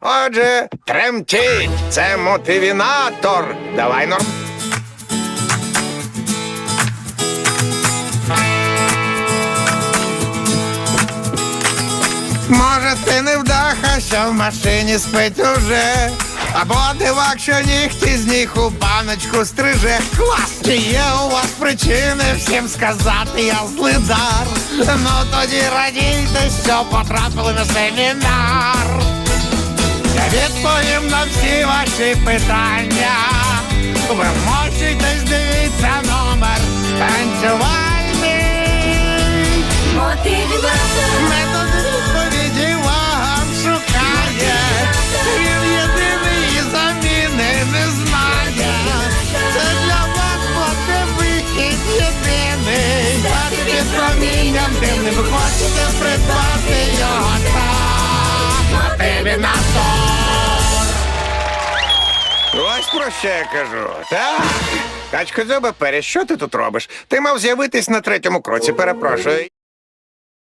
Отже, тремтіть, це мотивінатор. Давай, Норм. Може, ти не вдаха, що в машині спить уже. Або дивак, що нігті з ніг у баночку стриже. Клас! Чи є у вас причини всім сказати, я злидар? Ну тоді радійте, що потрапили на семінар. Відповім на всі ваші питання. Ви мочитесь, дивіться номер танцювальний. Метод відповіді вам шукає. Він єдиний і заміни не знає. Це для вас буде вихід єдиний. Під промінням дивним ви Ось про що я кажу. Так. Качко зуби, Пері, що ти тут робиш? Ти мав з'явитись на третьому кроці, перепрошую.